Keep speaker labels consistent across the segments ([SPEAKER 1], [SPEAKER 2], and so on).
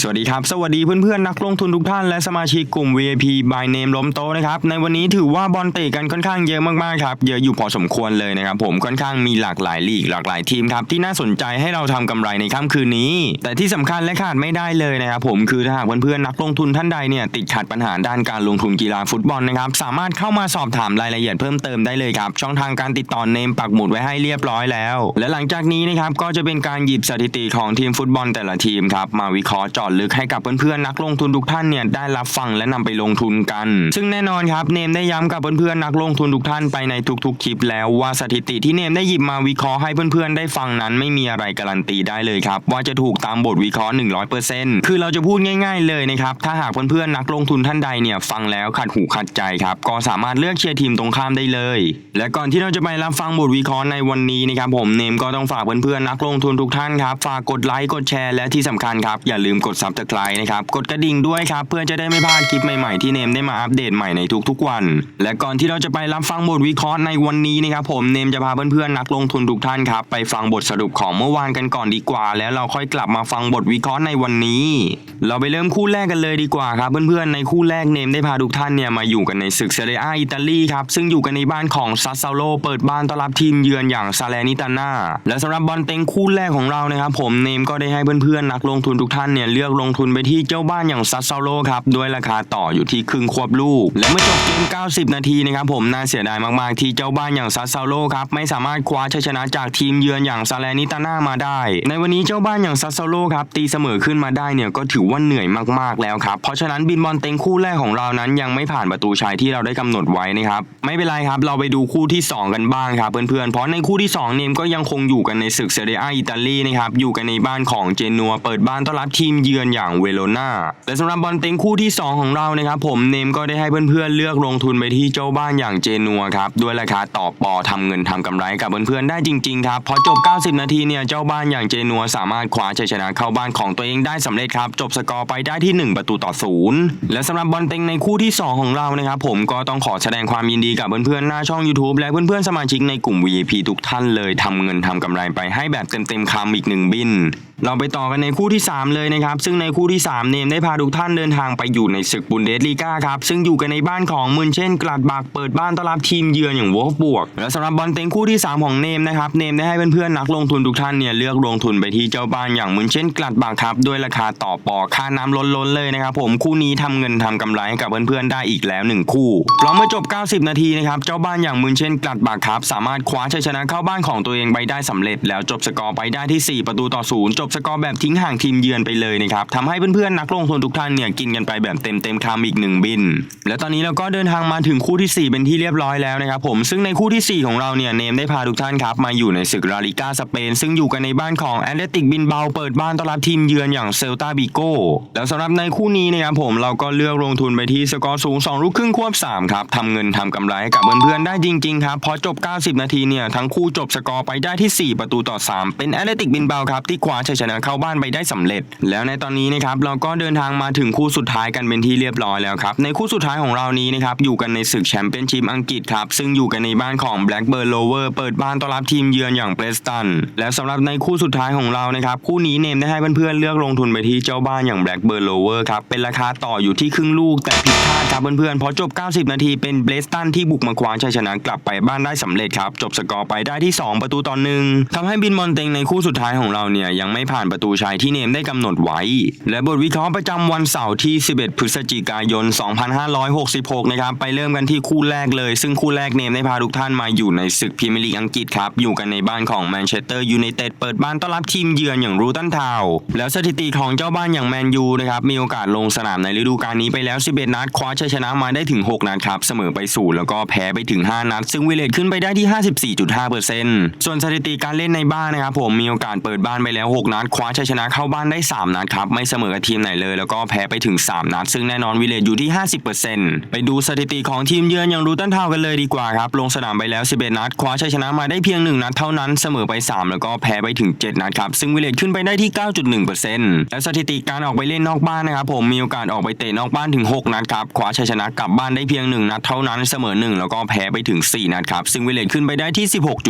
[SPEAKER 1] สวัสดีครับ สวัสดีเพื่อนๆ นักลงทุนทุกท่านและสมาชิกกลุ่ม VIP by name ล้มโตนะครับ ในวันนี้ถือว่าบอลเตะกันค่อนข้างเยอะมากๆครับ เยอะอยู่พอสมควรเลยนะครับ ผมค่อนข้างมีหลากหลายลีกหลากหลายทีมครับ ที่น่าสนใจให้เราทำกำไรในค่ำคืนนี้ แต่ที่สำคัญและขาดไม่ได้เลยนะครับผมคือถ้าหากเพื่อนๆ นักลงทุนท่านใดเนี่ยติดขัดปัญหาด้านการลงทุนกีฬาฟุตบอลนะครับสามารถเข้ามาสอบถามรายละเอียดเพิ่มเติมได้เลยครับช่องทางการติดต่อเนมปักหมุดไว้ให้เรียบร้อยแล้ว และหลังจากนี้นะครับก็จะเป็นการหยิบสถิติของทีมฟุตบอลแต่ละทีมครับมาวิเคราะห์าะลึกให้กับเพื่อนๆนักลงทุนทุกท่านเนี่ยได้รับฟังและนำไปลงทุนกัน ซึ่งแน่นอนครับเนมได้ย้ำกับเพื่อนๆนักลงทุนทุกท่านไปในทุกๆคลิปแล้วว่าสถิติที่เนมได้หยิบมาวิเคราะห์ให้เพื่อนๆได้ฟังนั้นไม่มีอะไรการันตีได้เลยครับว่าจะถูกตามบทวิเคราะห์ 100%คือเราจะพูดง่าย ๆ เลยนะครับถ้าหากเพื่อนๆนักลงทุนท่านใดเนี่ยฟังแล้วขัดหูขัดใจครับก็สามารถเลือกเชียร์ทีมตรงข้ามได้เลย และก่อนที่เราจะไปรับฟังบทวิเคราะห์ในวันนี้นะครับผมเนมก็ต้องฝากเพื่อนๆนักลงทุนทุกท่านครับฝากกดไลค์กดแชร์และที่สำคัญครับอย่าลืมกด subscribe นะครับ กดกระดิ่งด้วยครับ เพื่อจะได้ไม่พลาดคลิปใหม่ๆที่เนมได้มาอัปเดตใหม่ในทุกๆวัน และก่อนที่เราจะไปรับฟังบทวิเคราะห์ในวันนี้นะครับผมเนมจะพาเพื่อนๆนักลงทุนทุกท่านครับ ไปฟังบทสรุปของเมื่อวานกันก่อนดีกว่า แล้วเราค่อยกลับมาฟังบทวิเคราะห์ในวันนี้ เราไปเริ่มคู่แรกกันเลยดีกว่าครับเพื่อนๆในคู่แรกเนมได้พาทุกท่านเนี่ยมาอยู่กันในศึกเซเรียอิตาลีครับซึ่งอยู่กันในบ้านของซัสซาโลเปิดบ้านต้อนรับทีมเยือนอย่างซาเลนิตาน่าและสำหรับบอลเต็งคู่แรกของเรานะครับผมเนมก็ได้ให้เพื่อนๆนักลงทุนทุกท่านเนี่ยเลือกลงทุนไปที่เจ้าบ้านอย่างซัสซาโลครับด้วยราคาต่ออยู่ที่ครึ่งควบลูก และเมื่อจบเกม 90 นาทีนะครับผมน่าเสียดายมากๆ ที่เจ้าบ้านอย่างซัสซาโลครับไม่สามารถคว้าชัยชนะจากทีมเยือนอย่างซาเลนิตาน่ามาได้ ในวันนี้เจ้าบ้านอย่างซัสซาโลครับตีเสมอขึ้นมาได้เนี่ยก็ถือว่าเหนื่อยมากๆแล้วครับเพราะฉะนั้นบินบอลเต็งคู่แรกของเรานั้นยังไม่ผ่านประตูชัยที่เราได้กำหนดไว้นะครับไม่เป็นไรครับเราไปดูคู่ที่ 2 กันบ้างครับเพื่อนๆเพราะในคู่ที่2เนมก็ยังคงอยู่กันในศึกเซเรียอาอิตาลีนะครับอยู่กันในบ้านของเจนัวเปิดบ้านต้อนรับทีมเยือนอย่างเวโรนาและสำหรับบอลเต็งคู่ที่ 2 ของเรานะครับผมเนมก็ได้ให้เพื่อนๆเลือกลงทุนไปที่เจ้าบ้านอย่างเจนัวครับด้วยราคาต่อปอทำเงินทำกำไรกับเพื่อนๆได้จริงๆครับพอจบ 90 นาทีเนี่ยเจ้าบ้านอย่างเจนัวสามารถคว้าชัยชนะเข้าบ้านของตัวเองได้สำเร็จครับจบสกอร์ไปได้ที่ 1 ประตูต่อศูนย์และสำหรับบอลเต็งในคู่ที่ 2 ของเรานะครับผมก็ต้องขอแสดงความยินดีกับเพื่อนๆหน้าช่อง YouTube และเพื่อนๆสมาชิกในกลุ่ม VIP ทุกท่านเลยทำเงินทำกำไรไปให้แบบเต็มๆคำอีกหนึ่งบิน เราไปต่อกันในคู่ที่ 3 เลยนะครับ ซึ่งในคู่ที่ 3 เนมได้พาทุกท่านเดินทางไปอยู่ในศึกบุนเดสลีกาครับ ซึ่งอยู่กันในบ้านของมุนเช่นกลาดบักเปิดบ้านต้อนรับทีมเยือนอย่างวอฟบวก และสำหรับบอลเต็งคู่ที่ 3 ของเนมนะครับ เนมได้ให้เพื่อนๆนักลงทุนทุกท่านเนี่ยเลือกลงทุนไปที่เจ้าบ้านอย่างมุนเช่นกลาดบักครับด้วยราคาต่อปอค่าน้ำล้นๆเลยนะครับผมคู่นี้ทำเงินทำกำไรให้กับเพื่อนๆได้อีกแล้วหนึ่งคู่เพราเมื่อจบ 90 นาทีนะครับเจ้าบ้านอย่างมุนเช่นกลาดบักครับสามารถคว้าชัยชนะเข้าบ้านของตัวเองไปได้สำเร็จ แล้วจบสกอร์ไปได้ที่ 4 ประตูต่อศูนย์จบสกอร์แบบทิ้งห่างทีมเยือนไปเลยนะครับทำให้เพื่อนๆนักลงทุนทุกท่านเนี่ยกินกันไปแบบเต็มเต็มคำอีกหนึ่งบิน และตอนนี้เราก็เดินทางมาถึงคู่ที่ 4 เป็นที่เรียบร้อยแล้วนะครับผมซึ่งในคู่ทีสี่4 ของเราเนี่ยเนมได้พาทุกท่านครับมาอยู่ในศึกลาลิก้าสเปนซึ่งอยู่กันในบ้านของแอตเลติกบินเบาเปิดบ้านต้อนรับทีมเยือนอย่างเซลตาบิโก้แล้วสำหรับในคู่นี้นะครับผมเราก็เลือกลงทุนไปที่สกอร์สูง 2 ลูกครึ่งควบ3ครับทำเงินทำกำไรให้กับเพื่อนๆได้จริงๆครับพอจบ 90 นาทีเนี่ยทั้งคู่จบสกอร์ไปได้ที่ 4 ประตูต่อ 3 เป็นแอตเลติกบินเบาครับที่คว้าชัยชนะเข้าบ้านไปได้สำเร็จ แล้วในตอนนี้นะครับเราก็เดินทางมาถึงคู่สุดท้ายกันเป็นที่เรียบร้อยแล้วครับ ในคู่สุดท้ายของเรานี้นะครับอยู่กันในศึกแชมเปี้ยนชิพอังกฤษครับซึ่งอยู่กันในบ้านของ Blackburn Rover เปิดบ้านต้อนรับทีมเยือนอย่างเ r รสตันและสำหรับในคู่สุดท้ายของเรานะครับคู่นี้เนมได้ให้เพื่อนๆเลือกลงทุนไปที่เจ้าบ้านอย่าง Blackburn Rover ครับเป็นราคาต่ออยู่ที่ครึ่งลูกแต่ผิดพลาดครับเพื่อนๆเพราะจบ 90 นาทีเป็นเบรสตันที่บุกมาคว้าชัยชนะกลับไปบ้านได้สำเร็จครับจบสกอร์ไปได้ที่ 2 ประตูต่อหนึ่งทำให้บินมอนเตงในคู่สุดท้ายของเราเนี่ยยังไม่ผ่านประตูชัยที่เนมได้กำหนดไว้ และบทวิเคราะห์ประจำวันเสาร์ที่ 11 พฤศจิกายน 2566 นะครับ ไปเริ่มกันที่คู่แรกเลย ซึ่งคู่แรกเนมได้พาทุกท่านมาอยู่ในศึกพรีเมียร์ลีกอังกฤษครับ อยู่กันในบ้านของแมนเชสเตอร์ยูไนเต็ดเปิดบ้านต้อนรับทีมเยือนอย่างรูตันทาวแล้วสถิติของเจ้าบ้านอย่างแมนยูนะครับมีโอกาสลงสนามในฤดูกาลนี้ไปแล้ว 11 นัดคว้าชัยชนะมาได้ถึง 6 นัดครับเสมอไปศูนย์แล้วก็แพ้ไปถึง 5 นัด ซึ่งวิเลตขึ้นไปได้ที่ 54.5%ส่วนสถิติการเล่นในบ้านนะครับผมมีโอกาสเปิดบ้านไปแล้ว 6 นัดัดคว้าชัยชนะเข้าบ้านได้ 3 นัดครับ ไม่เสมอกับทีมไหนเลย แล้วก็แพ้ไปถึง 3 นัด ซึ่งแน่นอนวิเลตอยู่ที่ 50%ไปดูสถิติของทีมเยือนอย่างรูตันทาวกันเลยดีกว่าครับ ลงสนามไปแล้ว 11 นัด คว้าชัยชนะมาได้เพียง 1 นัดเท่านั้น เสมอไป 3 แล้วก็แพ้ไปถึง 7 นัดครับ ซึ่งวิเลตขึ้นไปได้ที่ 9.1%และสถิติการออกไปเล่นนอกบ้านนะครับผมมีโอกาสออกไปเตะนอกบ้านถึง 6 นัดครับคว้าชัยชนะกลับบ้านได้เพียง 1 นัดเท่านั้นเสมอ 1 แล้วก็แพ้ไปถึง 4 นัดครับซึ่งวิเลตขึ้นไปได้ที่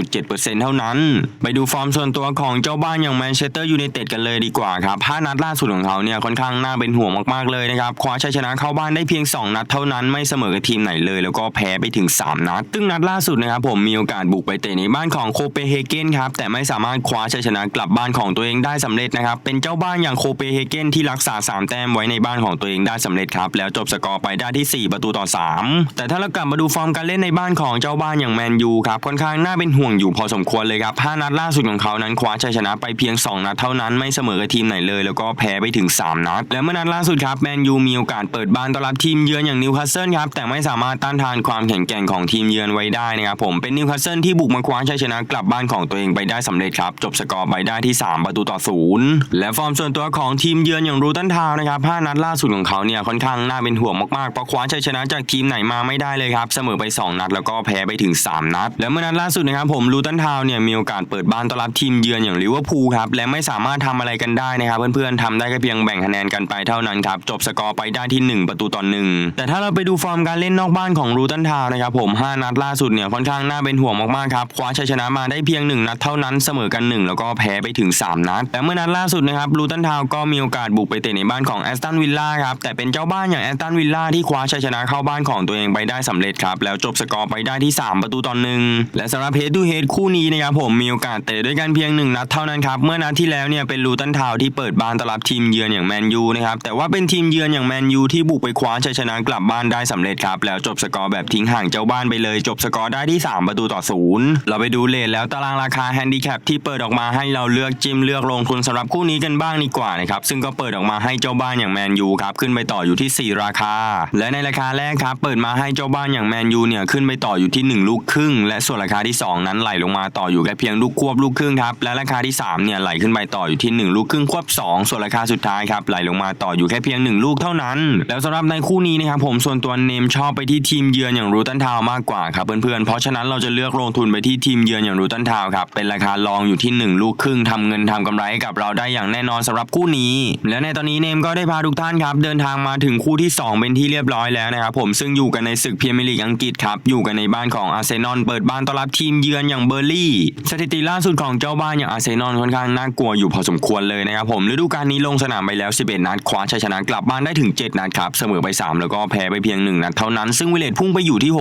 [SPEAKER 1] 16.7%เท่านั้น ไปดูฟอร์มส่วนตัวของเจ้าบ้านอย่างแมนเชสเตอร์ยูไนเต็ดกันเลยดีกว่าครับ5นัดล่าสุดของเขาเนี่ยค่อนข้างน่าเป็นห่วงมากๆเลยนะครับคว้าชัยชนะเข้าบ้านได้เพียง 2 นัดเท่านั้นไม่เสมอกับทีมไหนเลย แล้วก็แพ้ไปถึง 3 นัดซึ่งนัดล่าสุดนะครับผมมีโอกาสบุกไปเตะในบ้านของโคเปเฮเกนครับแต่ไม่สามารถคว้าชัยชนะกลับบ้านของตัวเองได้สำเร็จนะครับเป็นเจ้าบ้านอย่างโคเปเฮเกนที่รักษา 3 แต้มไว้ในบ้านของตัวเองได้สำเร็จครับแล้วจบสกอร์ไปได้ที่ 4 ประตูต่อ 3 แต่ถ้าเรากลับมาดูฟอร์มการเล่นในบ้านของเจ้าบ้านอย่างแมนยูครับค่อนข้างน่าเป็นห่วงอยู่พอสมควรเลยครับ5นัดล่าสุดของเขานั้นคว้าชัยชนะไปเพียง 2 นัดเท่านั้นไม่เสมอกับทีมไหนเลย แล้วก็แพ้ไปถึง 3 นัด และเมื่อนัดล่าสุดครับแมนยูมีโอกาสเปิดบ้านต้อนรับทีมเยือนอย่างนิวคาสเซิลครับแต่ไม่สามารถต้านทานความแข็งแกร่งของทีมเยือนไว้ได้นะครับผมเป็นนิวคาสเซิลที่บุกมาคว้าชัยชนะกลับบ้านของตัวเองไปได้สำเร็จครับจบสกอร์ไปได้ที่ 3 ประตูต่อศูนย์และฟอร์มส่วนตัวของทีมเยือนอย่างรูตันทาวนะครับ5นัดล่าสุดของเขาเนี่ยค่อนข้างน่าเป็นห่วงมากๆเพราะคว้าชัยชนะจากทีมไหนมาไม่ได้เลยครับเสมอไป 2 นัด แล้วก็แพ้ไปถึง 3 นัด และเมื่อนัดล่าสุดนะครับผมรูตันทาวเนี่ยมีโอกาสเปิดบ้านต้อนรับทีมเยือนอย่างลิเวอร์พูลครับและไม่สามารถทำอะไรกันได้นะครับเพื่อนๆทำได้แค่เพียงแบ่งคะแนนกันไปเท่านั้นครับจบสกอร์ไปได้ที่ 1 ประตูต่อหนึ่งแต่ถ้าเราไปดูฟอร์มการเล่นนอกบ้านของรูตันทาวนะครับผม 5 นัดล่าสุดเนี่ยค่อนข้างน่าเป็นห่วงมากๆครับคว้าชัยชนะมาได้เพียง 1 นัดเท่านั้นเสมอกัน 1 แล้วก็แพ้ไปถึง 3 นัดแต่เมื่อนัดล่าสุดนะครับรูตันทาวก็มีโอกาสบุกไปเตะในบ้านของแอสตันวิลล่าครับแต่เป็นเจ้าบ้านอย่างแอสตันวิลล่าที่คว้าชัยชนะเข้าบ้านของตัวเองไปได้สำเร็จครับแล้วจบสกอร์ไปได้ที่ 3 ประตูต่อหนึ่งและสำหรับเฮดทูเฮดคู่นี้นะครับผมมีโอกาสเตะด้วยกันเพียง 1 นัดเท่านั้นครับเมื่อนัดที่แแล้วเนี่ยเป็นลูตันทาวที่เปิดบ้านต้อนรับทีมเยือนอย่างแมนยูนะครับแต่ว่าเป็นทีมเยือนอย่างแมนยูที่บุกไปคว้าชัยชนะกลับบ้านได้สำเร็จครับแล้วจบสกอร์แบบทิ้งห่างเจ้าบ้านไปเลย จบสกอร์ได้ที่ 3 ประตูต่อศูนย์เราไปดูเลทแล้วตารางราคาแฮนดิแคปที่เปิดออกมาให้เราเลือกจิ้มเลือกลงทุนสำหรับคู่นี้กันบ้างดีกว่านะครับซึ่งก็เปิดออกมาให้เจ้าบ้านอย่างแมนยูครับขึ้นไปต่ออยู่ที่ 4 ราคา และในราคาแรกครับเปิดมาให้เจ้าบ้านอย่างแมนยูเนี่ยขึ้นไปต่ออยู่ที่ 1 ลูกครึ่ง และส่วนราคาที่ 2 นั้นไหลลงมาต่ออยู่แค่เพียงลูกควบลูกครึ่งครับและราคาที่3เนี่ยไหลขึ้นไปต่ออยู่ที่ 1 ลูกครึ่งควบ 2 ส่วนราคาสุดท้ายครับไหลลงมาต่ออยู่แค่เพียง 1 ลูกเท่านั้น แล้วสำหรับในคู่นี้นะครับผมส่วนตัวเนมชอบไปที่ทีมเยือนอย่างรูตันทาวมากกว่าครับเพื่อนๆเพราะฉะนั้นเราจะเลือกลงทุนไปที่ทีมเยือนอย่างรูตันทาวครับเป็นราคารองอยู่ที่ 1 ลูกครึ่งทำเงินทำกำไรให้กับเราได้อย่างแน่นอนสำหรับคู่นี้ และในตอนนี้เนมก็ได้พาทุกท่านครับเดินทางมาถึงคู่ที่ 2 เป็นที่เรียบร้อยแล้วนะครับผมซึ่งอยู่กันในศึกพรีเมียร์ลีกอังกฤษครับอยู่กันในบ้านของอาร์เซนอลเปิดบ้านต้อนรับทีมเยือนอย่างเบอร์ลี่ สถิติล่าสุดของเจ้าบ้านอย่างอาร์เซนอลค่อนข้างน่ากลัวอยู่พอสมควรเลยนะครับผมฤดูกาลนี้ลงสนามไปแล้ว 11 นัดคว้าชัยชนะกลับบ้านได้ถึง 7 นัดครับเสมอไป 3 แล้วก็แพ้ไปเพียง 1 นัดเท่านั้นซึ่งวิเลตพุ่งไปอยู่ที่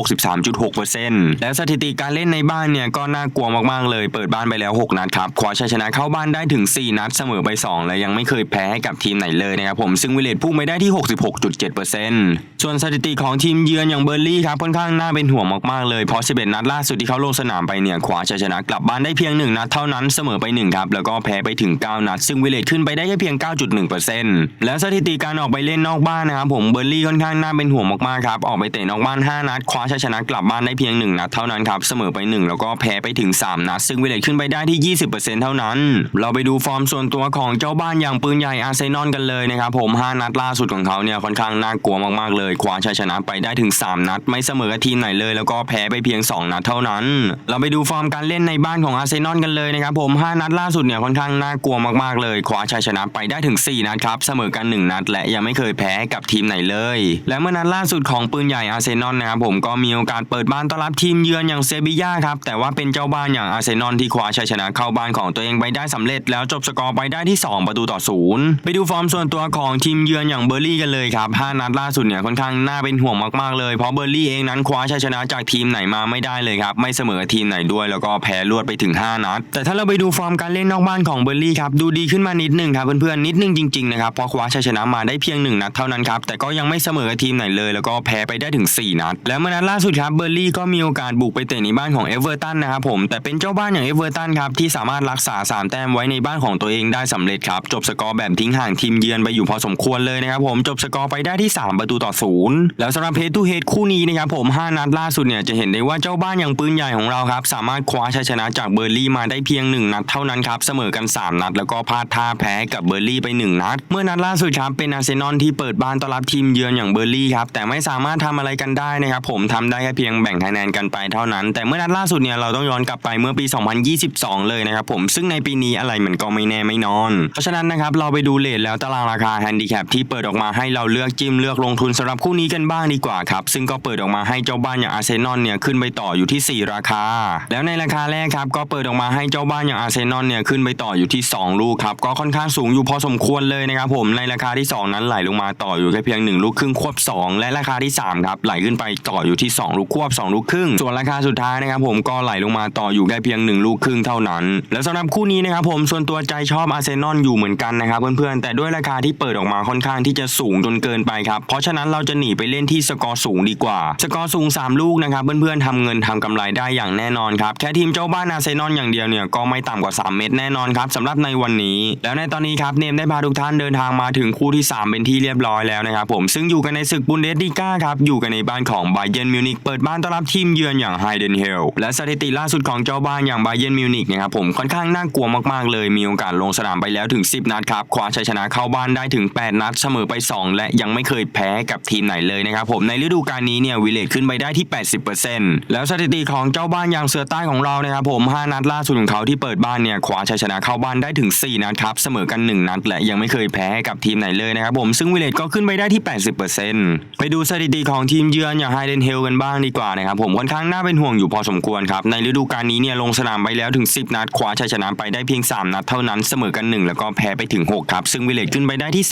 [SPEAKER 1] 63.6%แล้วสถิติการเล่นในบ้านเนี่ยก็น่ากลัวมากๆเลย เปิดบ้านไปแล้ว 6 นัดครับคว้าชัยชนะเข้าบ้านได้ถึง 4 นัดเสมอไป 2 และยังไม่เคยแพ้ให้กับทีมไหนเลยนะครับผมซึ่งวิเลตพุ่งไปได้ที่ 66.7%ส่วนสถิติของทีมเยือนอย่างเบอร์ลี่ครับค่อนข้างน่าเป็นห่วงมากๆเลยเพราะ 11 นัดล่าสุดที่เขาลงสนามไปเนี่ยคว้าชัยชนะกลับบ้านได้เพียง 1 นัดเท่านั้นเสมอไป1ครับแล้วก็แพ้ไปถึง9 นัด ซึ่งวิเลตขึ้นไปได้แค่เพียง 9.1%และสถิติการออกไปเล่นนอกบ้านนะครับผมเบอร์ลี่ค่อนข้างน่าเป็นห่วงมากๆครับออกไปเตะนอกบ้าน 5 นัด คว้าชัยชนะกลับบ้านได้เพียง 1 นัดเท่านั้นครับเสมอไป 1 แล้วก็แพ้ไปถึง 3 นัด ซึ่งวิเลตขึ้นไปได้ที่ 20%เท่านั้น เราไปดูฟอร์มส่วนตัวของเจ้าบ้านอย่างปืนใหญ่อาร์เซนอลกันเลยนะครับผม 5 นัดล่าสุดของเขาเนี่ยค่อนข้างน่ากลัวมากๆเลยคว้าชัยชนะไปได้ถึง 3 นัด ไม่เสมอกับทีมไหนเลย แล้วก็แพ้ไปเพียง 2 นัดเท่านั้น เราไปดูฟอร์มการเล่นในบ้านของอาร์เซนอลกันเลยนะครับผม 5 นัดล่าสุดเนี่ยค่อนข้างน่ากลัวมากๆเลยคว้าชัยชนะไปได้ถึง 4 นัดครับเสมอกัน 1 นัด และยังไม่เคยแพ้กับทีมไหนเลย และเมื่อนัดล่าสุดของปืนใหญ่อาร์เซนอลนะครับผมก็มีโอกาสเปิดบ้านต้อนรับทีมเยือนอย่างเซบีย่าครับแต่ว่าเป็นเจ้าบ้านอย่างอาร์เซนอลที่คว้าชัยชนะเข้าบ้านของตัวเองไปได้สำเร็จ แล้วจบสกอร์ไปได้ที่ 2 ประตูต่อศูนย์ไปดูฟอร์มส่วนตัวของทีมเยือนอย่างเบอร์ลี่กันเลยครับ5นัดล่าสุดเนี่ยค่อนข้างน่าเป็นห่วงมากๆเลยเพราะเบอร์ลี่เองนั้นคว้าชัยชนะจากทีมไหนมาไม่ได้เลยครับไม่เสมอทีมไหนด้วยแล้วก็แพ้รวดไปถึง 5 นัด แต่ถ้าเราไปดูฟอร์มการเล่นนอกบ้านของเบอร์ลี่ครับดูดีขึ้นมานิดนึงครับเพื่อนๆนิดนึงจริงๆนะครับเพราะคว้าชัยชนะมาได้เพียง 1 นัดเท่านั้นครับแต่ก็ยังไม่เสมอกับทีมไหนเลย แล้วก็แพ้ไปได้ถึง 4 นัด แล้วเมื่อนัดล่าสุดครับเบอร์ลี่ก็มีโอกาสบุกไปเตะในบ้านของเอเวอร์ตันนะครับผมแต่เป็นเจ้าบ้านอย่างเอเวอร์ตันครับที่สามารถรักษา 3 แต้มไว้ในบ้านของตัวเองได้สำเร็จครับจบสกอร์แบบทิ้งห่างทีมเยือนไปอยู่พอสมควรเลยนะครับผมจบสกอร์ไปได้ที่ 3 ประตูต่อศูนย์แล้วสำหรับเฮดทูเฮดคู่นี้นะครับผม 5 นัดล่าสุดเนี่ยจะเห็นได้ว่าเจ้าบ้านอย่างปืนใหญ่ของเราครับสามารถคว้าชัยชนะจากเบอร์ลี่มาได้เพียง 1 นัดเท่านั้นครับเสมอกัน3นัด แล้วก็พลาดท่าแพ้กับเบอร์ลี่ไป 1 นัด เมื่อนัดล่าสุดครับเป็นอาร์เซนอลที่เปิดบ้านต้อนรับทีมเยือนอย่างเบอร์ลี่ครับแต่ไม่สามารถทำอะไรกันได้นะครับผมทำได้แค่เพียงแบ่งคะแนนกันไปเท่านั้น แต่เมื่อนัดล่าสุดเนี่ยเราต้องย้อนกลับไปเมื่อปี 2022 เลยนะครับผมซึ่งในปีนี้อะไรมันก็ไม่แน่ไม่นอน เพราะฉะนั้นนะครับเราไปดูเลทแล้วตารางราคาแฮนดิแคปที่เปิดออกมาให้เราเลือกจิ้มเลือกลงทุนสำหรับคู่นี้กันบ้างดีกว่าครับซึ่งก็เปิดออกมาให้เจ้าบ้านอย่างอาร์เซนอลเนี่ยขึ้นไปต่ออยู่ที่ 4 ราคา แล้วในราคาแรกครับก็เปิดออกมาให้เจ้าบ้านอย่างอาร์เซนอลเนี่ยขึ้นไปต่ออยู่ที่ที่ 2 ลูกครับก็ค่อนข้างสูงอยู่พอสมควรเลยนะครับผมในราคาที่ 2 นั้นไหลลงมาต่ออยู่แค่เพียง 1 ลูกครึ่งควบ 2 และราคาที่3ครับไหลขึ้นไปต่ออยู่ที่ 2 ลูกควบ 2 ลูกครึ่ง ส่วนราคาสุดท้ายนะครับผมก็ไหลลงมาต่ออยู่แค่เพียง 1 ลูกครึ่งเท่านั้น และสำหรับคู่นี้นะครับผมส่วนตัวใจชอบอาร์เซนอลอยู่เหมือนกันนะครับเพื่อนๆแต่ด้วยราคาที่เปิดออกมาค่อนข้างที่จะสูงจนเกินไปครับเพราะฉะนั้นเราจะหนีไปเล่นที่สกอร์สูงดีกว่า สกอร์สูง 3 ลูกนะครับเพื่อนๆทำเงินทำกำไรได้อย่างแน่นอนครับแค่ทีมเจ้าบ้านอาร์เซนอลอย่างเดียวเนี่ยก็ไม่ต่ำกว่า 3 เม็ดแน่นอนครับสำหรับในวันนี้ แล้วในตอนนี้ครับเนมได้พาทุกท่านเดินทางมาถึงคู่ที่ 3 เป็นที่เรียบร้อยแล้วนะครับผมซึ่งอยู่กันในศึกบุนเดสลีกาครับอยู่กันในบ้านของไบเยนมิวนิกเปิดบ้านต้อนรับทีมเยือนอย่างไฮเดนเฮลและสถิติล่าสุดของเจ้าบ้านอย่างไบเยนมิวนิกนะครับผมค่อนข้างน่ากลัวมากๆเลย มีโอกาสลงสนามไปแล้วถึง 10 นัดครับคว้าชัยชนะเข้าบ้านได้ถึง 8 นัดเสมอไป 2 และยังไม่เคยแพ้กับทีมไหนเลยนะครับผมในฤดูกาลนี้เนี่ยวิเลตขึ้นไปได้ที่ 80%แล้วสถิติของเจ้าบ้านอย่างเสือใต้ของเรานะครับผม 5 นัดล่าสุดของเขาที่เปิดบ้านเนี่ยคว้าชัยชนะเข้าบ้านได้ถึง 4 นัดครับ เสมอกัน 1 นัด และยังไม่เคยแพ้กับทีมไหนเลยนะครับผมซึ่งวิเลตก็ขึ้นไปได้ที่ 80%ไปดูสถิติของทีมเยือนอย่างไฮเดนเฮลกันบ้างดีกว่านะครับผมค่อนข้างน่าเป็นห่วงอยู่พอสมควรครับในฤดูกาลนี้เนี่ยลงสนามไปแล้วถึง 10 นัดคว้าชัยชนะไปได้เพียง 3 นัดเท่านั้นเสมอกัน 1 แล้วก็แพ้ไปถึง 6 ครับ ซึ่งวิเลตขึ้นไปได้ที่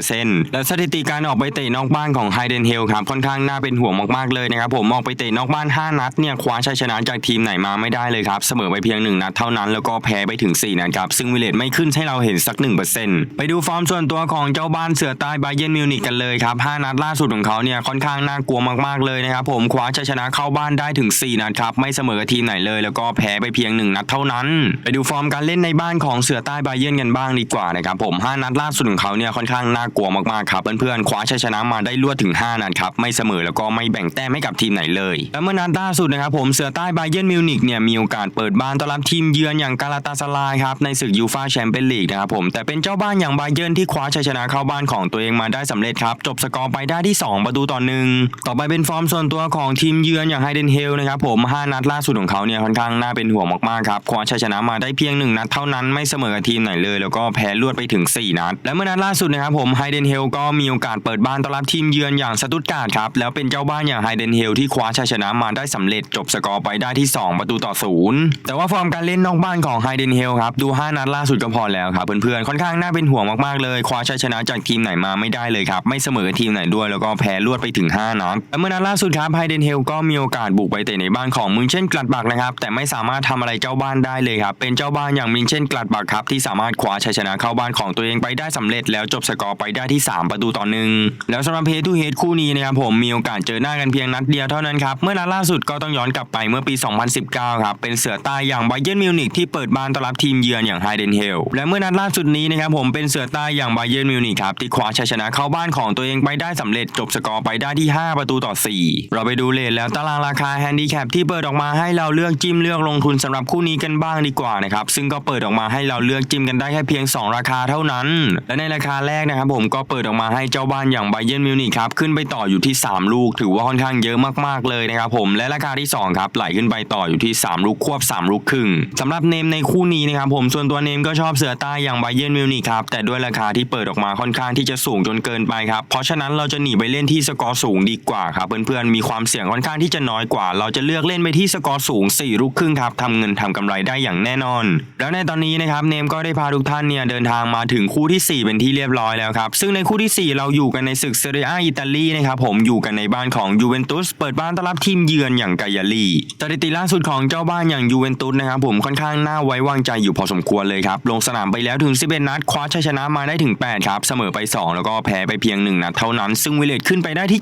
[SPEAKER 1] 30%และสถิติการออกไปเตะนอกบ้านของไฮเดนเฮลครับค่อนข้างน่าเป็นห่วงมากๆเลยนะครับผมออกไปเตะนอกบ้าน 5 นัดเนี่ยคว้าชัยชนะจากทีมไหนมาไม่ได้เลยครับเสมอไปเพียง 1 นัดเท่านั้นแล้วก็แพ้ไปถึง 4 นัดครับซึ่งวิเลตไม่ขึ้นให้เราเห็นสัก 1%ไปดูฟอร์มส่วนตัวของเจ้าบ้านเสือใต้ไบเยนมิวนิกกันเลยครับ 5 นัดล่าสุดของเขาเนี่ยค่อนข้างน่ากลัวมากๆเลยนะครับผมคว้าชัยชนะเข้าบ้านได้ถึง 4 นัดครับ ไม่เสมอกับทีมไหนเลย แล้วก็แพ้ไปเพียง 1 นัดเท่านั้น ไปดูฟอร์มการเล่นในบ้านของเสือใต้ไบเยนกันบ้างดีกว่านะครับผม 5 นัดล่าสุดของเขาเนี่ยค่อนข้างน่ากลัวมากๆครับเพื่อนๆคว้าชัยชนะมาได้รวดถึง 5 นัดครับไม่เสมอแล้วก็ไม่แบ่งแต้มให้กับทีมไหนเลย และเมื่อนัดล่าสุดนะครับผมเสือใต้ไบเยนมิวนิกเนี่ยมีโอกาสเปิดบ้านต้อนรับทีมเยือนอย่างกาลาตาสลายครับในศึกยูฟาแชมเปี้ยนลีกนะครับผมแต่เป็นเจ้าบ้านอย่างไบเยนที่คว้าชัยชนะเข้าบ้านของตัวเองมาได้สำเร็จครับ จบสกอร์ไปได้ที่ 2 ประตูต่อหนึ่งต่อไปเป็นฟอร์มส่วนตัวของทีมเยือนอย่างไฮเดนเฮลนะครับผม 5 นัดล่าสุดของเขาเนี่ยค่อนข้างน่าเป็นห่วงมากๆครับคว้าชัยชนะมาได้เพียง 1 นัดเท่านั้นไม่เสมอกับทีมไหนเลย แล้วก็แพ้รวดไปถึง 4 นัด และเมื่อนัดล่าสุดนะครับผมไฮเดนเฮลก็มีโอกาสเปิดบ้านต้อนรับทีมเยือนอย่างสตุตการ์ดครับแล้วเป็นเจ้าบ้านอย่างไฮเดนเฮลที่คว้าชัยชนะมาได้สำเร็จจบสกอร์ไปได้ที่ 2 ประตูต่อศูนย์แต่ว่าฟอร์มการเล่นนอกบ้านของไฮเดนเฮลครับดู 5 นัดล่าสุดก็พอแล้วครับเพื่อนๆค่อนข้างน่าเป็นห่วงมากๆเลยคว้าชัยชนะจากทีมไหนมาไม่ได้เลยครับไม่เสมอทีมไหนด้วยแล้วก็แพ้รวดไปถึง5นัดและเมื่อนัดล่าสุดครับไฮเดนเฮลก็มีโอกาสบุกไปเตะในบ้านของมึงเช่นกลัดบักนะครับแต่ไม่สามารถทำอะไรเจ้าบ้านได้เลยครับเป็นเจ้าบ้านอย่างมิงเช่นกลัดบักครับที่สามารถคว้าชัยชนะเข้าบ้านของตัวเองไปได้สำเร็จ แล้วจบสกอร์ไปได้ที่ 3 ประตูต่อหนึ่งแล้วสำหรับเฮทูเฮดคู่นี้นะครับผมมีโอกาสเจอหน้ากันเพียงนัดเดียวเท่านั้นครับเมื่อนัดล่าสุดก็ต้องย้อนกลับไปเมื่อปี 2019 ครับเป็นเสือใต้อย่างไบเยนมิวนิกที่เปิดบ้านต้อนรับทีมเยือนอย่างไฮเดนเฮลและเมื่อนัดล่าสุดนี้นะครับผมเป็นเสือใต้อย่างไบเยนมิวนิกครับที่คว้าชัยชนะเข้าบ้านของตัวเองไปได้สำเร็จจบสกอร์ไปได้ที่ 5 ประตูต่อ 4 เราไปดูเลทแล้วตารางราคาแฮนดิแคปที่เปิดออกมาให้เราเลือกจิ้มเลือกลงทุนสำหรับคู่นี้กันบ้างดีกว่านะครับซึ่งก็เปิดออกมาให้เราเลือกจิ้มกันได้แค่เพียง 2 ราคาเท่านั้น และในราคาแรกนะครับผมก็เปิดออกมาให้เจ้าบ้านอย่างไบเยนมิวนิกครับขึ้นไปต่ออยู่ที่ 3 ลูก ถือว่าค่อนข้างเยอะมากๆเลยนะครับผมและราคาที่2ครับไหลขึ้นไปต่ออยู่ที่ 3 ลูกควบ 3 ลูกครึ่งสำหรับเนมในคู่นี้นะครับผมส่วนตัวเนมก็ชอบเสือใต้อย่างไบเยนมิวนิกครับ แต่ด้วยราคาที่เปิดออกมาค่อนข้างที่จะสูงจนเกินไปครับ เพราะฉะนั้นเราจะหนีไปเล่นที่สกอร์สูงดีกว่าครับ เพื่อนๆ มีความเสี่ยงค่อนข้างที่จะน้อยกว่า เราจะเลือกเล่นไปที่สกอร์สูง 4 ลูกครึ่งครับทำเงินทำกำไรได้อย่างแน่นอน แล้วในตอนนี้นะครับเนมก็ได้พาทุกท่านเนี่ยเดินทางมาถึงคู่ที่ 4 เป็นที่เรียบร้อยแล้วครับซึ่งในคู่ที่ 4 เราอยู่กันในศึกเซเรียอาอิตาลีนะครับผมอยู่กันในบ้านของยูเวนตุสเปิดบ้านต้อนรับทีมเยือนอย่างกายาลีสถิติล่าสุดของเจ้าบ้านอย่างยูเวนตุสนะครับผมค่อนข้างน่าไว้วางใจอยู่พอสมควรเลยครับ ลงสนามไปแล้วถึง 11 นัด คว้าชัยชนะมาได้ถึง 8 ครับ เสมอไป 2 แล้วก็แพ้ไปเพียง 1 นัดเท่านั้น ซึ่งวิเลตขึ้นไปได้ที่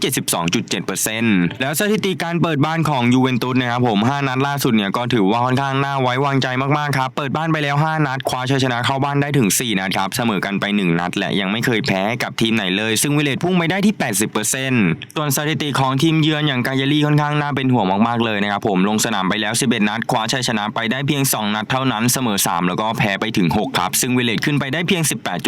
[SPEAKER 1] 72.7%แล้วสถิติการเปิดบ้านของยูเวนตุสนะครับผม 5 นัดล่าสุดเนี่ยก็ถือว่าค่อนข้างน่าไว้วางใจมากๆครับเปิดบ้านไปแล้ว 5 นัด คว้าชัยชนะเข้าบ้านได้ถึง 4 นัดครับเสมอกันไป 1 นัด และยังไม่เคยแพ้กับทีมไหนเลย ซึ่งวิเลตพุ่งไปได้ที่ 80%ส่วนสถิติของทีมเยือนอย่างกายาลีค่อนข้างน่าเป็นห่วงมากๆเลยนะครับผมลงสนามไปแล้ว 11 นัด คว้าชัยชนะไปได้เพียง 2 นัดเท่านั้นเสมอ 3 แล้วก็แพ้ไปถึง 6 ครับ ซึ่งวิเลตขึ้นไปได้เพียง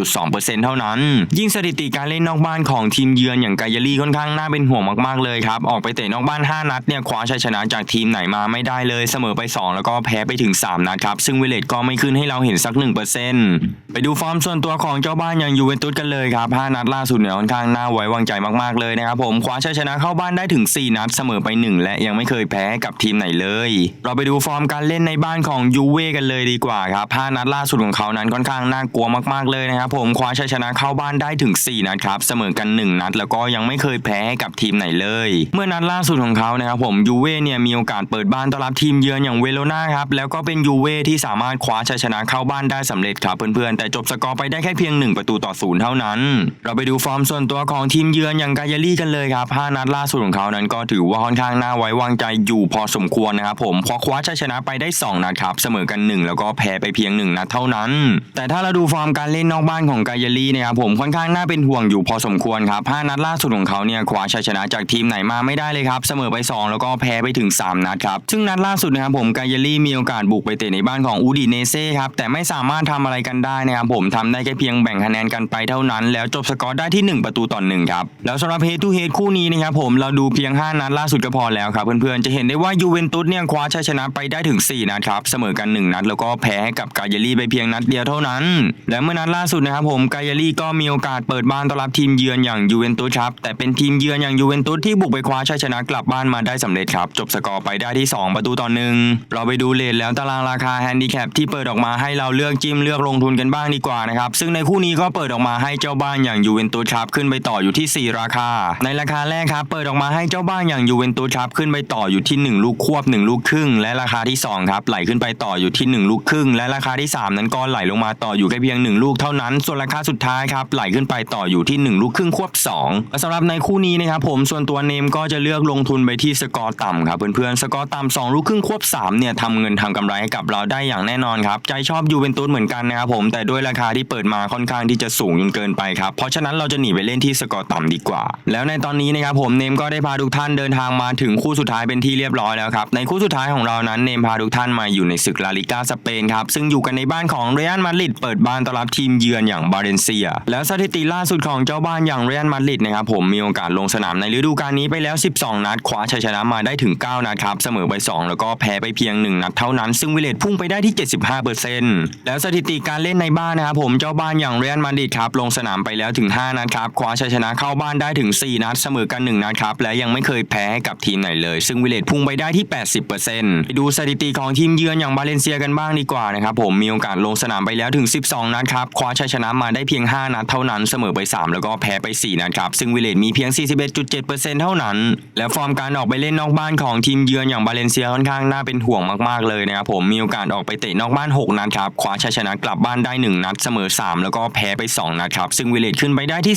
[SPEAKER 1] 18.2%เท่านั้น ยิ่งสถิติการเล่นนอกบ้านของทีมเยือนอย่างกายาลีค่อนข้างน่าเป็นห่วงมากๆเลยครับ ออกไปเตะนอกบ้าน 5 นัดเนี่ยคว้าชัยชนะจากทีมไหนมาไม่ได้เลยเสมอไป 2 แล้วก็แพ้ไปถึง 3 นัดครับ ซึ่งวิเลตก็ไม่ขึ้นให้เราเห็นสัก 1%ไปดูฟอร์มส่วนตัวของเจ้าบ้านอย่างยูเวนตุสกันเลยครับ 5 นัดล่าสุดเนี่ยค่อนข้างน่าไว้วางใจมากๆเลยนะครับผมคว้าชัยชนะเข้าบ้านได้ถึง 4 นัดเสมอไป 1 และยังไม่เคยแพ้กับทีมไหนเลย เราไปดูฟอร์มการเล่นในบ้านของยูเว่กันเลยดีกว่าครับ5นัดล่าล่าสุดของเขานั้นค่อนข้างน่ากลัวมากๆเลยนะครับผมคว้าชัยชนะเข้าบ้านได้ถึง 4 นัดครับเสมอกัน 1 นัด แล้วก็ยังไม่เคยแพ้ให้กับทีมไหนเลย เมื่อนัดล่าสุดของเขานะครับผมยูเว่เนี่ยมีโอกาสเปิดบ้านต้อนรับทีมเยือนอย่างเวโรนาครับแล้วก็เป็นยูเว่ที่สามารถคว้าชัยชนะเข้าบ้านได้สำเร็จครับเพื่อนๆแต่จบสกอร์ไปได้แค่เพียง 1 ประตูต่อศูนย์เท่านั้น เราไปดูฟอร์มส่วนตัวของทีมเยือนอย่างกายาลี่กันเลยครับ5นัดล่าสุดของเขานั้นก็ถือว่าค่อนข้างน่าไว้วางใจอยู่พอสมควรนะครับผมเพราะคว้าชัยชนะไปได้ 2 นัดครับเสมอกัน 1 แล้วก็แพ้ไปเพียง 1 นัดเท่านั้น แต่ถ้าเราดูฟอร์มการเล่นนอกบ้านของกายาลีนะครับผมค่อนข้างน่าเป็นห่วงอยู่พอสมควรครับ5นัดล่าสุดของเขาเนี่ยคว้าชัยชนะจากทีมไหนมาไม่ได้เลยครับเสมอไป 2 แล้วก็แพ้ไปถึง 3 นัดครับซึ่งนัดล่าสุดนะครับผมกายาลีมีโอกาสบุกไปเตะในบ้านของอูดิเนเซ่ครับแต่ไม่สามารถทำอะไรกันได้นะครับผมทำได้แค่เพียงแบ่งคะแนนกันไปเท่านั้น แล้วจบสกอร์ได้ที่ 1 ประตูต่อหนึ่งครับแล้วสำหรับเฮดทูเฮดคู่นี้นะครับผมเราดูเพียง 5 นัดล่าสุดก็พอแล้วครับเพื่อนๆจะเห็นได้ว่ายูเวนตุสเนี่ยคว้าชัยชนะไปได้ถึง 4 นัดครับเสมอกัน 1 นัดแล้วก็แพ้ให้กับกายาลีไปเพียงนัดเดียวเท่านั้น และเมื่อนัดล่าสุดนะครับผมกายาลีก็มีโอกาสเปิดบ้านต้อนรับทีมเยือนอย่างยูเวนตุสครับแต่เป็นทีมเยือนอย่างยูเวนตุสที่บุกไปคว้าชัยชนะกลับบ้านมาได้สำเร็จครับ จบสกอร์ไปได้ที่ 2 ประตูต่อหนึ่งเราไปดูเลทแล้วตารางราคาแฮนดิแคปที่เปิดออกมาให้เราเลือกจิ้มเลือกลงทุนกันบ้างดีกว่านะครับซึ่งในคู่นี้ก็เปิดออกมาให้เจ้าบ้านอย่างยูเวนตุสครับขึ้นไปต่ออยู่ที่ 4 ราคา ในราคาแรกครับเปิดออกมาให้เจ้าบ้านอย่างยูเวนตุสครับขึ้นไปต่ออยู่ที่ 1 ลูกควบ 1 ลูกครึ่ง และราคาที่2ครับไหลขึ้นไปต่ออยู่ที่ 1 ลูกครึ่ง และราคาที่3นั้นก็ไหลลงมาต่ออยู่แค่เพียง 1 ลูกเท่านั้น ส่วนราคาสุดท้ายครับไหลขึ้นไปต่ออยู่ที่ 1 ลูกครึ่งควบ2และสำหรับในคู่นี้นะครับผมส่วนตัวเนมก็จะเลือกลงทุนไปที่สกอร์ต่ำครับเพื่อนๆสกอร์ต่ำ2ลูกครึ่งควบ3เนี่ยทำเงินทำกำไรให้กับเราได้อย่างแน่นอนครับใจชอบยูเวนตุสเหมือนกันนะครับผมแต่ด้วยราคาที่เปิดมาค่อนข้างที่จะสูงจนเกินไปครับเพราะฉะนั้นเราจะหนีไปเล่นที่สกอร์ต่ำดีกว่า แล้วในตอนนี้นะครับผมเนมก็ได้พาทุกท่านเดินทางมาถึงคู่สุดท้ายเป็นที่เรียบร้อยแล้วครับในคู่สุดท้ายของเรานั้นเนมพาทุกท่านมาอยู่ในศึกลาลิก้าสเปนครับซึ่งอยู่กันในบ้านของเรอัลมาดริดเปิดบ้านต้อนรับทีมเยือนอย่างบาเรนเซีย แล้วสถิติล่าสุดของเจ้าบ้านอย่างเรอัลมาดริดนะครับผมมีโอกาสลงสนามในฤดูกาลนี้ไปแล้ว 12 นัดคว้าชัยชนะมาได้ถึง 9 นัดครับ เสมอไป 2 แล้วก็แพ้ไปเพียง 1 นัดเท่านั้น ซึ่งวิเลตพุ่งไปได้ที่ 75%แล้วสถิติการเล่นในบ้านนะครับผมเจ้าบ้านอย่างเรอัลมาดริดครับลงสนามไปแล้วถึง 5 นัดครับคว้าชัยชนะเข้าบ้านได้ถึง 4 นัดเสมอกัน 1 นัดครับและยังไม่เคยแพ้ให้กับทีมไหนเลย ซึ่งวิเลตพุ่งไปได้ที่ 80%ไปดูสถิติของทีมเยือนอย่างบาเลนเซียกันบ้างดีกว่านะครับผมมีโอกาสลงสนามไปแล้วถึง 12 นัดครับ คว้าชัยชนะมาได้เพียง 5 นัดเท่านั้นเสมอไป 3 แล้วก็แพ้ไป 4 นัดครับ ซึ่งวิเลตมีเพียง 41.7%เท่านั้น และฟอร์มการออกไปเล่นนอกบ้านของทีมเยือนอย่างบาเลนเซียค่อนข้างน่าเป็นห่วงมากๆเลยนะครับผมมีโอกาสออกไปเตะนอกบ้าน 6 นัดครับ คว้าชัยชนะกลับบ้านได้ 1 นัดเสมอ 3 แล้วก็แพ้ไป 2 นัดครับ ซึ่งวิเลตขึ้นไปได้ที่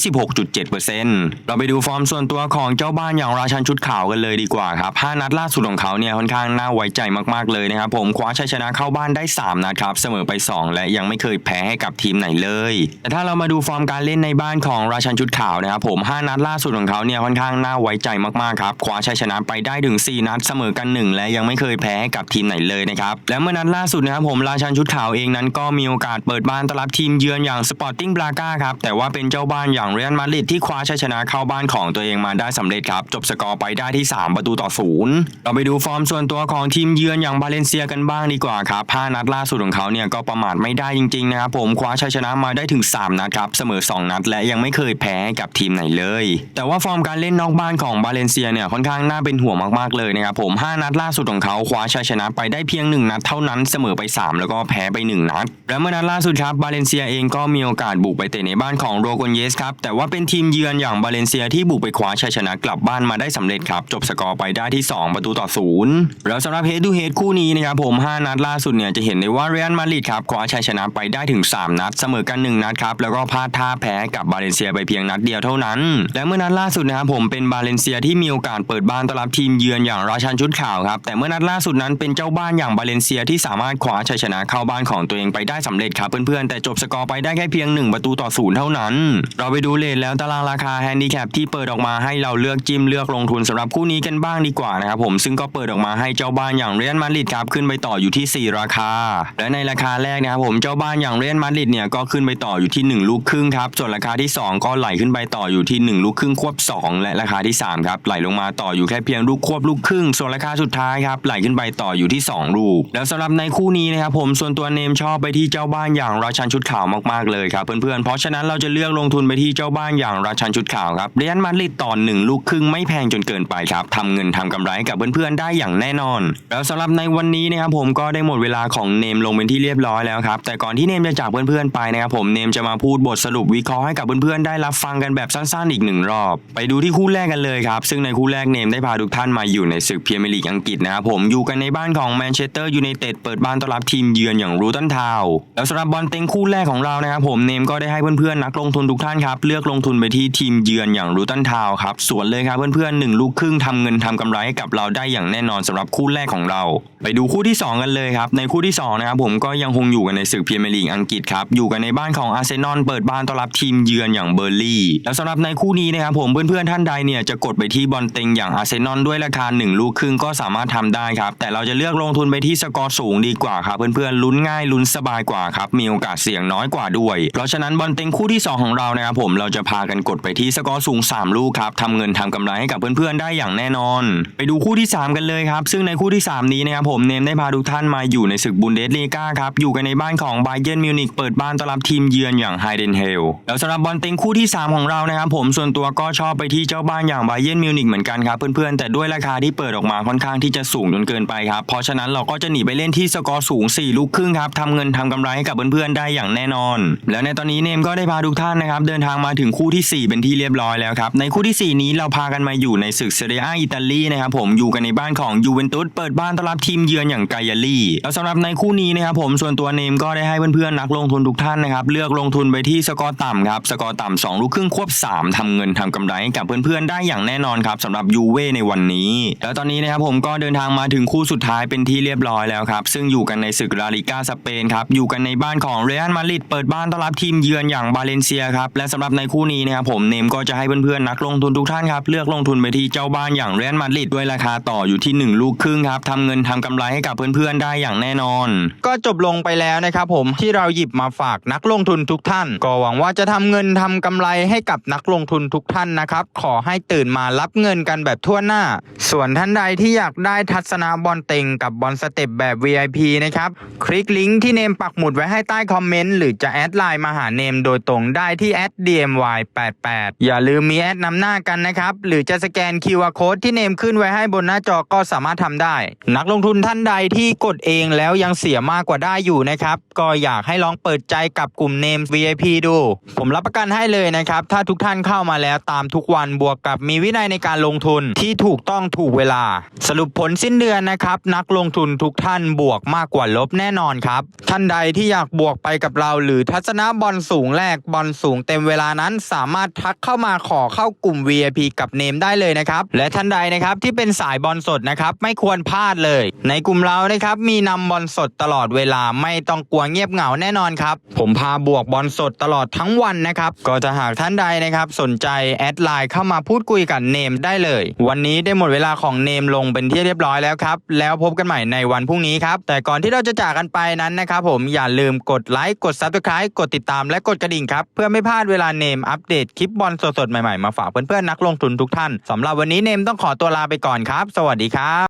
[SPEAKER 1] 16.7%เราไปดูฟอร์มส่วนตัวของเจ้าบ้านอย่างราชันชุดขาวกันเลยดีกว่าครับ5นัดล่าสุดของเขาเนี่ยค่อนข้างน่าไว้ใจมากๆเลยนะครับผมคว้าชัยชนะเข้าบ้านได้ 3 นัดครับเสมอไป2และยังไม่เคยแพ้ให้กับทีมไหนเลย แต่ถ้าเรามาดูฟอร์มการเล่นในบ้านของราชันชุดขาวนะครับผม 5 นัดล่าสุดของเขาเนี่ยค่อนข้างน่าไว้ใจมากๆครับคว้าชัยชนะไปได้ถึง 4 นัดเสมอกัน 1 และยังไม่เคยแพ้ให้กับทีมไหนเลยนะครับและเมื่อนัดล่าสุดนะครับผมราชันชุดขาวเองนั้นก็มีโอกาสเปิดบ้านต้อนรับทีมเยือนอย่างสปอร์ติ้งบราก้าครับแต่ว่าเป็นเจ้าบ้านอย่างเรอัลมาดริดที่คว้าชัยชนะเข้าบ้านของตัวเองมาได้สำเร็จครับจบสกอร์ไปได้ที่ 3 ประตูต่อศูนย์เราไปดูฟอร์มส่วนตัวของทีมเยือนอย่างบาเลนเซียกันบ้างดีกว่าครับ5นัดล่าสุดของเขาเนี่ยก็ประมาทไม่ได้จริงๆนะครับผมคว้าชัยชนะมาได้ถึง 3 นัดครับเสมอ 2 นัด และยังไม่เคยแพ้กับทีมไหนเลย แต่ว่าฟอร์มการเล่นนอกบ้านของบาเลนเซียเนี่ยค่อนข้างน่าเป็นห่วงมากๆเลยนะครับผม 5 นัดล่าสุดของเขาคว้าชัยชนะไปได้เพียง 1 นัดเท่านั้นเสมอไป 3 แล้วก็แพ้ไป 1 นัด และเมื่อนัดล่าสุดครับบาเลนเซียเองก็มีโอกาสบุกไปเตะในบ้านของโรโกนเยสครับแต่ว่าเป็นทีมเยือนอย่างบาเลนเซียที่บุกไปคว้าชัยชนะกลับบ้านมาได้สำเร็จครับจบสกอร์ไปได้ที่ 2 ประตูต่อศูนย์แล้วสำหรับเฮดดูเฮดคู่นี้นะครับผม 5 นัดล่าสุดเนี่ยจะเห็นได้ว่าเรอัลมาดริดครับคว้าชัยชนะไปได้ถึง 3 นัด เสมอกัน 1 นัดครับแล้วก็พลาดท่าแพ้กับบาเลนเซียไปเพียงนัดเดียวเท่านั้น และเมื่อนัดล่าสุดนะครับผมเป็นบาเลนเซียที่มีโอกาสเปิดบ้านต้อนรับทีมเยือนอย่างราชันชุดขาวครับแต่เมื่อนัดล่าสุดนั้นเป็นเจ้าบ้านอย่างบาเลนเซียที่สามารถคว้าชัยชนะเข้าบ้านของตัวเองไปได้สำเร็จครับเพื่อนๆแต่จบสกอร์ไปได้แค่เพียง 1 ประตูต่อศูนย์เท่านั้น เราไปดูเลทแล้วตารางราคาแฮนดิแคปที่เปิดออกมาให้เราเลือกจิ้มเลือกลงทุนสำหรับคู่นี้กันบ้างดีกว่านะครับผมซึ่งก็เปิดออกมาให้เจ้าบ้านอย่างเรอัลมาดริดครับขึ้นไปต่ออยู่ที่ 4 ราคา และในราคาแรกนะครับผมเจ้าบ้านอย่างเรอัลมาดริดเนี่ยก็ขึ้นไปต่ออยู่ที่ 1 ลูกครึ่งครับส่วนราคาที่ 2 ก็ไหลขึ้นไปต่ออยู่ที่ 1 ลูกครึ่งควบ 2 และราคาที่3ครับไหลลงมาต่ออยู่แค่เพียงลูกควบลูกครึ่ง ส่วนราคาสุดท้ายครับไหลขึ้นไปต่ออยู่ที่ 2 ลูก แล้วสำหรับในคู่นี้นะครับผมส่วนตัวเนมชอบไปที่เจ้าบ้านอย่างราชันชุดขาวมากๆเลยครับเพื่อนๆเพราะฉะนั้นเราจะเลือกลงทุนไปที่เจ้าบ้านอย่างราชันชุดขาวครับเรอัลมาดริดต่อหนึ่งลูกครึ่งไม่แพงจนเกินไปครับทำเงินทำกำไรกับเพื่อนๆได้อย่างแน่นอน แล้วสำหรับในวันนี้นะครับผมก็ได้หมดเวลาของเนมลงเป็นที่เรียบร้อยร้อยแล้วครับ แต่ก่อนที่เนมจะจากเพื่อนๆไปนะครับผมเนมจะมาพูดบทสรุปวิเคราะห์ให้กับเพื่อนๆได้รับฟังกันแบบสั้นๆอีกหนึ่งรอบ ไปดูที่คู่แรกกันเลยครับ ซึ่งในคู่แรกเนมได้พาทุกท่านมาอยู่ในศึกเมียร์ลีกอังกฤษนะครับผมอยู่กันในบ้านของแมนเชสเตอร์ยูไนเต็ดเปิดบ้านต้อนรับทีมเยือนอย่างรูตันทาวแล้วสำหรับบอลเต็งคู่แรกของเรานะครับผมเนมก็ได้ให้เพื่อนๆนักลงทุนทุกท่านครับเลือกลงทุนไปที่ทีมเยือนอย่างรูตันทาวครับส่วนเลยครับเพื่อนๆหนึ่งลูกครึ่งทำเงินทำกำไรให้กับเราได้อย่างแน่นอนสำหรับคู่แรกของเรา ไปดูคู่ที่ 2 กันเลยครับในคู่ที่2นะครับผมก็ยังคงอยู่กันในศึกพรีเมียร์ลีกอังกฤษครับ อยู่กันในบ้านของอาร์เซนอลเปิดบ้านต้อนรับทีมเยือนอย่างเบอร์ลี่ แล้วสำหรับในคู่นี้นะครับผมเพื่อนๆท่านใดเนี่ยจะกดไปที่บอลเต็งอย่างอาร์เซนอลด้วยราคา 1 ลูกครึ่งก็สามารถทำได้ครับ แต่เราจะเลือกลงทุนไปที่สกอร์สูงดีกว่าครับ เพื่อนๆลุ้นง่ายลุ้นสบายกว่าครับมีโอกาสเสี่ยงน้อยกว่าด้วย เพราะฉะนั้นบอลเต็งคู่ที่สองของเรานะครับผมเราจะพากันกดไปที่สกอร์สูงสามลูกครับทำเงินทำกำไรให้กับเพื่อนๆได้อย่างแน่นอน ไปดูคู่ที่สามกันเลยครับซึ่งในคู่ที่สามนี้นะครับผมเนมได้พาทุกท่านมาอยู่ในศึกบุนเดสลีกาครับอยู่กันในบ้านของไบเยนมิวนิกเปิดบ้านต้อนรับทีมเยือนอย่างไฮเดนเฮลแล้วสำหรับบอลเต็งคู่ที่ 3 ของเรานะครับผมส่วนตัวก็ชอบไปที่เจ้าบ้านอย่างไบเยนมิวนิกเหมือนกันครับเพื่อนๆแต่ด้วยราคาที่เปิดออกมาค่อนข้างที่จะสูงจนเกินไปครับเพราะฉะนั้นเราก็จะหนีไปเล่นที่สกอร์สูง 4 ลูกครึ่งครับทำเงินทำกำไรให้กับเพื่อนๆได้อย่างแน่นอน แล้วในตอนนี้เนมก็ได้พาทุกท่านนะครับเดินทางมาถึงคู่ทีสี่4 เป็นที่เรียบร้อยแล้วครับในคู่ทีสี่ 4 นี้เราพากันมาอยู่ในศึกเซเรียอิตาลีนะครับผมอยู่กันในบ้านของยูเวนตุสเปิดบ้านต้อนรับทีมเยือนอย่างไกยาลีแล้วสำหรับในคู่นี้นะครับผมส่วนตัวัวเนมก็ได้ให้เพื่อนๆนักลงทุนทุกท่านนะครับเลือกลงทุนไปที่สกอร์ต่ำครับสกอร์ต่ำสองลูกครึ่งควบสามทำเงินทำกำไรให้กับเพื่อนๆได้อย่างแน่นอนครับสำหรับยูเว่ในวันนี้ แล้วตอนนี้นะครับผมก็เดินทางมาถึงคู่สุดท้ายเป็นที่เรียบร้อยแล้วครับซึ่งอยู่กันในศึกลาลิก้าสเปนครับอยู่กันในบ้านของเรอัลมาดริดเปิดบ้านต้อนรับทีมเยือนอย่างบาเลนเซียครับและสำหรับในคู่นี้นะครับผมเนมก็จะให้เพื่อนๆนักลงทุนทุกท่านครับเลือกลงทุนไปที่เจ้าบ้านอย่างเรอัลมาดริดด้วยราคาต่ออยู่ที่ 1 ลูกครึ่งครับทำเงินทำกำไรให้กับเพื่อนๆได้อย่างแน่นอน
[SPEAKER 2] ก็จบลงไปแล้วนะครับผมที่เราหยิบมาฝากนักลงทุนทุกท่าน ก็หวังว่าจะทำเงินทำกำไรให้กับนักลงทุนทุกท่านนะครับ ขอให้ตื่นมารับเงินกันแบบทั่วหน้า ส่วนท่านใดที่อยากได้ทัศนะบอลเต็งกับบอลสเต็ปแบบ VIP นะครับคลิกลิงก์ที่เนมปักหมุดไว้ให้ใต้คอมเมนต์หรือจะแอดไลน์มาหาเนมโดยตรงได้ที่แอด @dmy88 อย่าลืมมีแอดนำหน้ากันนะครับ หรือจะสแกน QR Code ที่เนมขึ้นไว้ให้บนหน้าจอก็สามารถทำได้ นักลงทุนท่านใดที่กดเองแล้วยังเสียมากกว่าได้อยู่นะครับ ก็อยากให้ลองเปิดใจกับกลุ่มเนม VIP ดู ผมรับประกันให้เลยนะครับ ถ้าทุกท่านเข้ามาแล้วตามทุกวันบวกกับมีวินัยในการลงทุนที่ถูกต้องถูกเวลา สรุปผลสิ้นเดือนนะครับ นักลงทุนทุกท่านบวกมากกว่าลบแน่นอนครับ ท่านใดที่อยากบวกไปกับเรา หรือทัศนะบอลสูงแรกบอลสูงเต็มเวลานั้น สามารถทักเข้ามาขอเข้ากลุ่ม VIP กับเนมได้เลยนะครับและท่านใดนะครับที่เป็นสายบอลสดนะครับไม่ควรพลาดเลย ในกลุ่มเรานะครับมีนำบอลสดตลอดเวลาไม่ต้องกลัวเงียบเหงาแน่นอนครับ ผมพาบวกบอลสดตลอดทั้งวันนะครับ ก็จะหากท่านใดนะครับ สนใจแอดไลน์เข้ามาพูดคุยกับเนมได้เลย วันนี้ได้หมดเวลาของเนมลงเป็นที่เรียบร้อยแล้วครับ แล้วพบกันใหม่ในวันพรุ่งนี้ครับ แต่ก่อนที่เราจะจากกันไปนั้นนะครับผมอย่าลืมกดไลค์กด Subscribe กดติดตามและกดกระดิ่งครับ เพื่อไม่พลาดเวลาเนมอัปเดตคลิปบอลสดๆใหม่ๆมาฝากเพื่อนๆนักลงทุนทุกท่านสำหรับวันนี้เนมต้องขอตัวลาไปก่อนครับ สวัสดีครับ